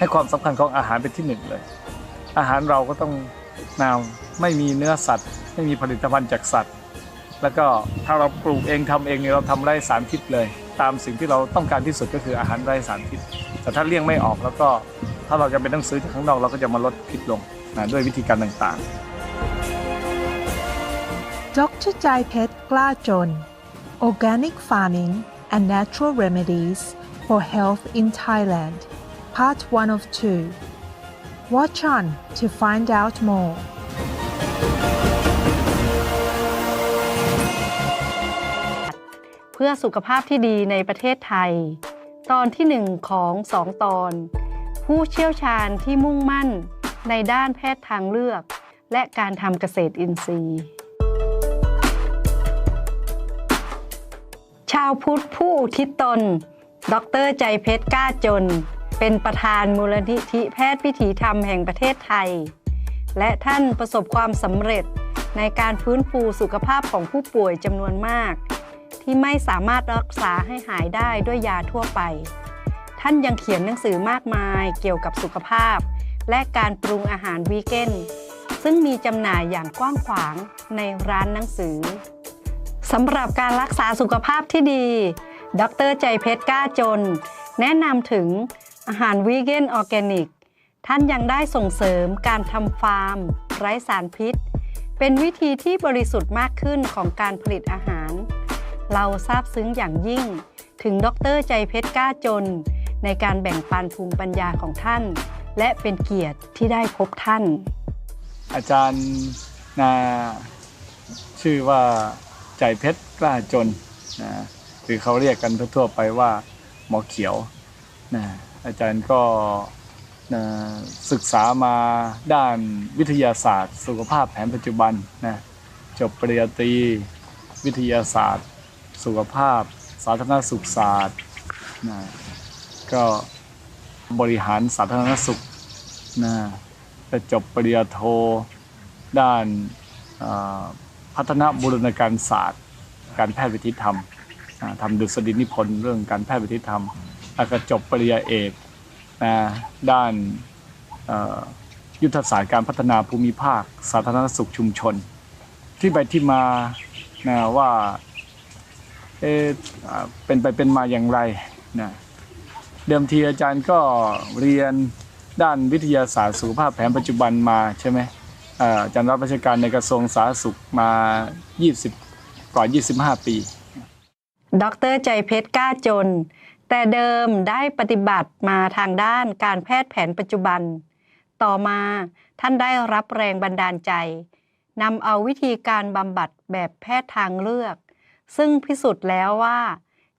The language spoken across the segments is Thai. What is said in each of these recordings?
ให้ความสำคัญของอาหารเป็นที่หนึ่งเลย อาหารเราก็ต้องนาวไม่มีเนื้อสัตว์ ไม่มีผลิตภัณฑ์จากสัตว์ แล้วก็ถ้าเราปลูกเองทำเองเนี่ยเราทำไร้สารพิษเลย ตามสิ่งที่เราต้องการที่สุดก็คืออาหารไร้สารพิษ แต่ถ้าเลี่ยงไม่ออกแล้วก็ถ้าเราจะเป็นต้องซื้อจากข้างนอกเราก็จะมาลดพิษลงนะด้วยวิธีการต่างๆ Dr. Jai Pet Glajon Organic Farming and Natural Remedies for Health in Thailand Part 1 of 2 Watch on to find out more เพื่อสุขภาพที่ดีในประเทศไทย ตอนที่หนึ่งของสองตอน ผู้เชี่ยวชาญที่มุ่งมั่นในด้านแพทย์ทางเลือก และการทำเกษตรอินทรีย์ ชาวพุทธผู้อุทิศตน ดรใจเพชรกล้าจน เป็นประธานมูลนิธิแพทย์วิถีธรรมแห่งประเทศไทย และท่านประสบความสำเร็จในการฟื้นฟูสุขภาพของผู้ป่วยจำนวนมาก ที่ไม่สามารถรักษาให้หายได้ด้วยยาทั่วไป ท่านยังเขียนหนังสือมากมายเกี่ยวกับสุขภาพ และการปรุงอาหารวีแกนซึ่งมีจำหน่ายอย่างกว้างขวางในร้านหนังสือสำหรับการรักษาสุขภาพที่ดี ดรใจเพชรกล้าจน แนะนำถึง อาหารวีแกนออร์แกนิก ท่านยังได้ส่งเสริมการทำฟาร์ม ไร้สารพิษ เป็นวิธีที่บริสุทธิ์มากขึ้นของการผลิตอาหาร เราซาบซึ้งอย่างยิ่ง ถึงดรใจเพชรกล้าจน ในการแบ่งปันภูมิปัญญาของท่าน และเป็นเกียรติที่ได้พบท่าน อาจารย์นาชื่อว่าใจเพชรกล้าจนนะหรือเขาเรียกกันทั่วๆไปว่าหมอเขียวนะ อาจารย์ก็ศึกษามาด้านวิทยาศาสตร์ สุขภาพแผนปัจจุบันนะจบปริญญาตรีวิทยาศาสตร์ สุขภาพ สาธารณสุขศาสตร์นะก็บริหารสาธารณสุขนะจะจบปริญญาโทด้านพัฒนาบูรณาการศาสตร์ การแพทย์วิถีธรรมทำดุษฎีนิพนธ์เรื่องการแพทย์วิถีธรรม แล้วก็จบปริญญาเอกนะด้านยุทธศาสตร์การพัฒนาภูมิภาค สาธารณสุขชุมชน ที่ไปที่มานะว่าเออเป็นไปเป็นมาอย่างไรนะเดิมทีอาจารย์ก็เรียนด้านวิทยาศาสตร์สุขภาพแผนปัจจุบันมาใช่ไหมเอ่ออาจารย์รับราชการในกระทรวงสาธารณสุขมา 20กว่า25 ปี ดรใจเพชรกล้าจน แต่เดิมได้ปฏิบัติมาทางด้านการแพทย์แผนปัจจุบัน ต่อมาท่านได้รับแรงบันดาลใจนำเอาวิธีการบำบัดแบบแพทย์ทางเลือก ซึ่งพิสูจน์แล้วว่า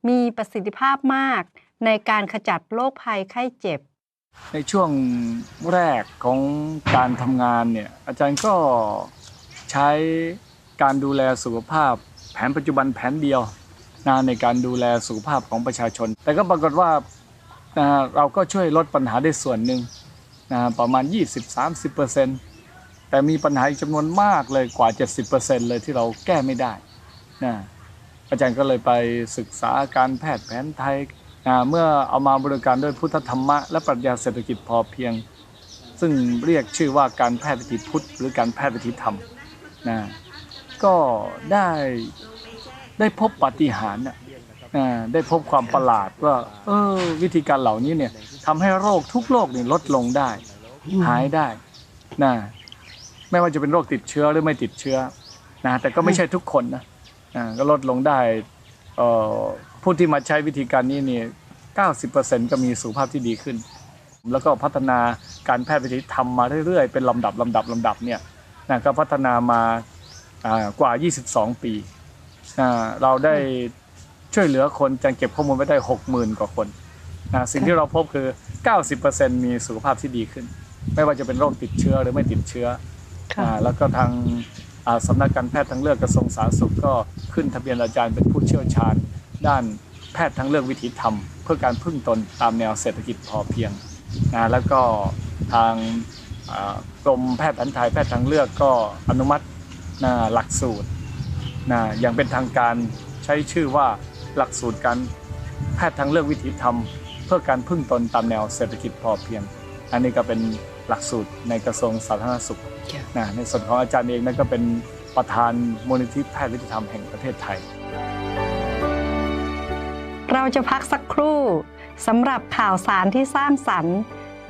มีประสิทธิภาพมากในการขจัดโรคภัยไข้เจ็บ ในช่วงแรกของการทำงานเนี่ยอาจารย์ก็ใช้การดูแลสุขภาพแผนปัจจุบันแผนเดียว นะในการดูแลสุขภาพของประชาชน แต่ก็ปรากฏว่านะเราก็ช่วยลดปัญหาได้ส่วนหนึ่งนะประมาณ 20-30%แต่มีปัญหาอีกจำนวนมากเลยกว่า 70%เลยที่เราแก้ไม่ได้นะอาจารย์ก็เลยไปศึกษาการแพทย์แผนไทยอ่าเมื่อเอามาบริการด้วยพุทธธรรมะ และปรัชญาเศรษฐกิจพอเพียง ซึ่งเรียกชื่อว่าการแพทย์วิถีพุทธ หรือการแพทย์วิถีธรรมนะก็ได้ ได้พบปาฏิหาริย์น่ะอ่าได้พบความประหลาดว่า เออ วิธีการเหล่านี้เนี่ยทำให้โรคทุกโรคเนี่ยลดลงได้ หายได้นะไม่ว่าจะเป็นโรคติดเชื้อหรือไม่ติดเชื้อนะแต่ก็ไม่ใช่ทุกคนนะอ่าก็ลดลงได้เอ่อผู้ที่มาใช้วิธีการนี้เนี่ย90%ก็มีสุขภาพที่ดีขึ้น แล้วก็พัฒนาการแพทย์วิถีธรรมมาเรื่อยๆ เป็นลำดับลำดับลำดับเนี่ยนะก็พัฒนามาอ่ากว่า 22 ปีอ่า เราได้ช่วยเหลือคนจังเก็บข้อมูลไว้ได้ 60,000 กว่าคนนะสิ่งที่เราพบคือ 90%มีสุขภาพที่ดีขึ้น ไม่ว่าจะเป็นโรคติดเชื้อหรือไม่ติดเชื้อค่ะอ่าแล้วก็ทางอ่าสำนักการแพทย์ทางเลือกกระทรวงสาธารณสุขก็ขึ้นทะเบียนอาจารย์เป็นผู้เชี่ยวชาญ ด้านแพทย์ทางเลือกวิถีธรรม เพื่อการพึ่งตนตามแนวเศรษฐกิจพอเพียงนะแล้วก็ทางอ่ากรมแพทย์แผนไทยแพทย์ทางเลือกก็อนุมัตินะหลักสูตร นะอย่างเป็นทางการใช้ชื่อว่าหลักสูตรการแพทย์ทางเลือกวิถีธรรม เพื่อการพึ่งตนตามแนวเศรษฐกิจพอเพียง อันนี้ก็เป็นหลักสูตรในกระทรวงสาธารณสุขนะในส่วนของอาจารย์เองนั่นก็เป็นประธานมูลนิธิแพทย์วิทยธรรมแห่งประเทศไทย เราจะพักสักครู่สำหรับข่าวสารที่สร้างสรรค์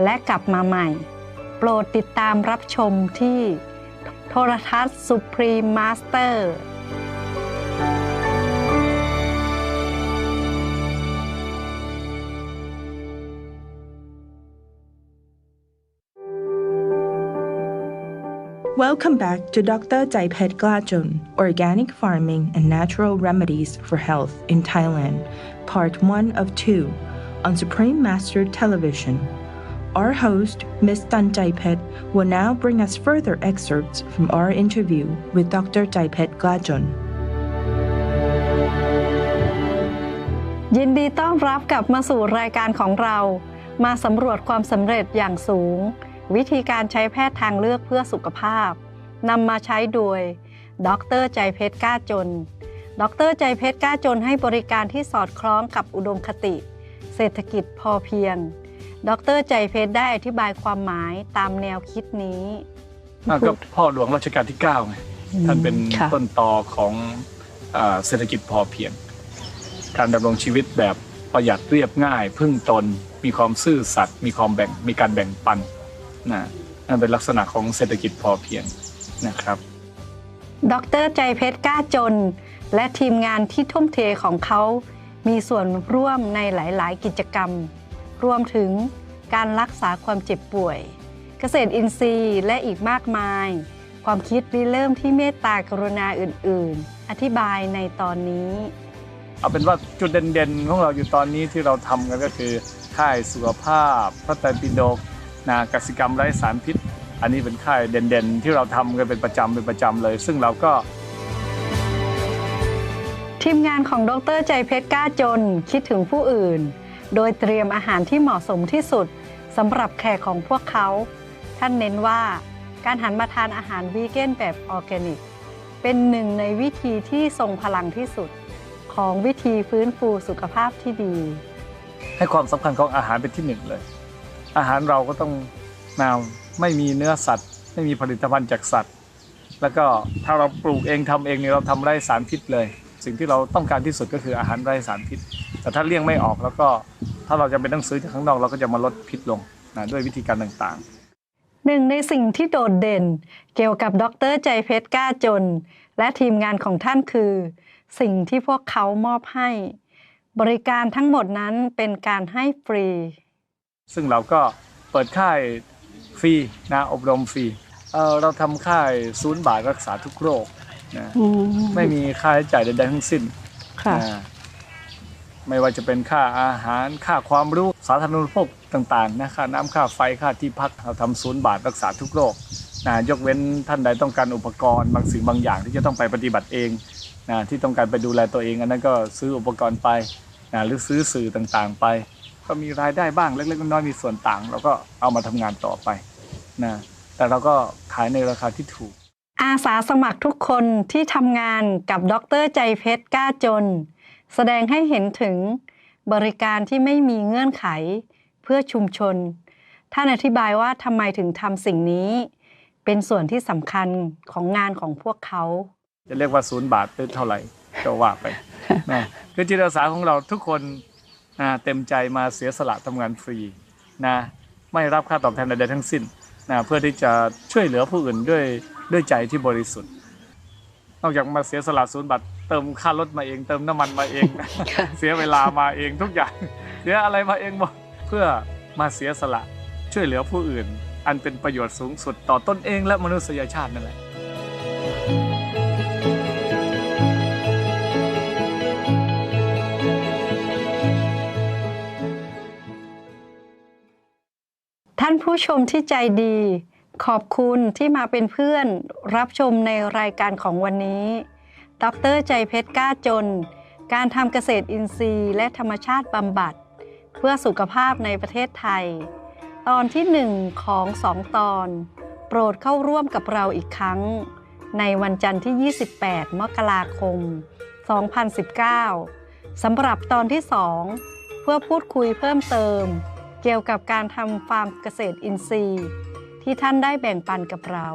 และกลับมาใหม่ โปรดติดตามรับชมที่โทรทัศน์ Supreme Master Welcome back to Dr. Jaipet Glachun, Organic Farming and Natural Remedies for Health in Thailand, Part 1 of 2, on Supreme Master Television. Our host, Ms. Tan Jaipet, will now bring us further excerpts from our interview with Dr. Jaipet Glachun. ยินดีต้อนรับกลับมาสู่รายการของเรา มาสำรวจความสำเร็จอย่างสูง วิธีการใช้แพทย์ทางเลือกเพื่อสุขภาพนำมาใช้โดยดรใจเพชรกล้าจน ดรใจเพชรกล้าจนให้บริการที่สอดคล้องกับอุดมคติ เศรษฐกิจพอเพียง ดรใจเพชรได้อธิบายความหมายตามแนวคิดนี้นั่นก็พ่อหลวงรัชกาลที่9ไงท่านเป็นค่ะต้นตอของเอ่อเศรษฐกิจพอเพียง การดำรงชีวิตแบบประหยัดเรียบง่าย พึ่งตน มีความซื่อสัตย์มีความแบ่งมีการแบ่งปัน นะนั่นเป็นลักษณะของเศรษฐกิจพอเพียงนะครับ ดรใจเพชรกล้าจน และทีมงานที่ทุ่มเทของเขา มีส่วนร่วมในหลาย ๆ กิจกรรม รวมถึงการรักษาความเจ็บป่วย เกษตรอินทรีย์และอีกมากมาย ความคิดริเริ่มที่เมตตากรุณาอื่น ๆ อธิบายในตอนนี้ เอาเป็นว่าจุดเด่น ๆ ของเราอยู่ตอนนี้ที่เราทำกันก็คือค่ายสุขภาพพระไตรปิฎก นากสิกรรมไร้สารพิษ อันนี้เป็นค่ายเด่นๆ ที่เราทำกันเป็นประจำเป็นประจำเลย ซึ่งเราก็ทีมงานของดรใจเพชรกล้าจนคิดถึงผู้อื่น โดยเตรียมอาหารที่เหมาะสมที่สุดสำหรับแขกของพวกเขา ท่านเน้นว่าการหันมาทานอาหารวีแกนแบบออร์แกนิก เป็นหนึ่งในวิธีที่ทรงพลังที่สุด ของวิธีฟื้นฟูสุขภาพที่ดี ให้ความสำคัญของอาหารเป็นที่หนึ่งเลย อาหารเราก็ต้องนาไม่มีเนื้อสัตว์ ไม่มีผลิตภัณฑ์จากสัตว์ แล้วก็ถ้าเราปลูกเองทำเองเนี่ยเราทำไร้สารพิษเลย สิ่งที่เราต้องการที่สุดก็คืออาหารไร้สารพิษ แต่ถ้าเลี่ยงไม่ออกแล้วก็ถ้าเราจะเป็นต้องซื้อจากข้างนอกเราก็จะมาลดพิษลงนะด้วยวิธีการต่างๆ หนึ่งในสิ่งที่โดดเด่น เกี่ยวกับดรใจเพชรกล้าจน และทีมงานของท่านคือ สิ่งที่พวกเขามอบให้ บริการทั้งหมดนั้นเป็นการให้ฟรี ซึ่งเราก็เปิดค่ายฟรีนะอบรมฟรีเอ่อเราทำค่ายศูนย์บาทรักษาทุกโรคนะไม่มีค่าใช้จ่ายใดๆทั้งสิ้นค่ะอ่าไม่ว่าจะเป็นค่าอาหารค่าความรู้สาธารณูปโภคต่างๆนะค่าน้ำค่าไฟค่าที่พักเราทำศูนย์บาทรักษาทุกโรคนะยกเว้นท่านใดต้องการอุปกรณ์บางสิ่งบางอย่างที่จะต้องไปปฏิบัติเองนะที่ต้องการไปดูแลตัวเองอันนั้นก็ซื้ออุปกรณ์ไปนะหรือซื้อสื่อต่างๆไป ก็มีรายได้บ้างเล็กๆน้อยๆมีส่วนต่างเราก็เอามาทำงานต่อไปนะแต่เราก็ขายในราคาที่ถูก อาสาสมัครทุกคนที่ทำงานกับดรใจเพชรกล้าจน แสดงให้เห็นถึงบริการที่ไม่มีเงื่อนไขเพื่อชุมชน ท่านอธิบายว่าทำไมถึงทำสิ่งนี้ เป็นส่วนที่สำคัญของงานของพวกเขา จะเรียกว่าศูนย์บาทหรือเท่าไหร่ก็ว่าไปนะคือจิตอาสาของเราทุกคนนะ เต็มใจมาเสียสละทำงานฟรีนะไม่รับค่าตอบแทนใดๆทั้งสิ้นนะเพื่อที่จะช่วยเหลือผู้อื่นด้วยด้วยใจที่บริสุทธิ์ นอกจากมาเสียสละศูนย์บาทเติมค่ารถมาเอง เติมน้ำมันมาเองนะเสียเวลามาเองทุกอย่างเสียอะไรมาเองหมดเพื่อมาเสียสละช่วยเหลือผู้อื่น อันเป็นประโยชน์สูงสุดต่อตนเองและมนุษยชาตินั่นแหละ ท่านผู้ชมที่ใจดี ขอบคุณที่มาเป็นเพื่อนรับชมในรายการของวันนี้ ดรใจเพชรกล้าจน การทำเกษตรอินทรีย์ และธรรมชาติบำบัด เพื่อสุขภาพในประเทศไทย ตอนที่หนึ่งของสองตอน โปรดเข้าร่วมกับเราอีกครั้ง ในวันจันทร์ที่ 28 มกราคม 2019สำหรับตอนที่2เพื่อพูดคุยเพิ่มเติม เกี่ยวกับการทำฟาร์มเกษตรอินทรีย์ ที่ท่านได้แบ่งปันกับเรา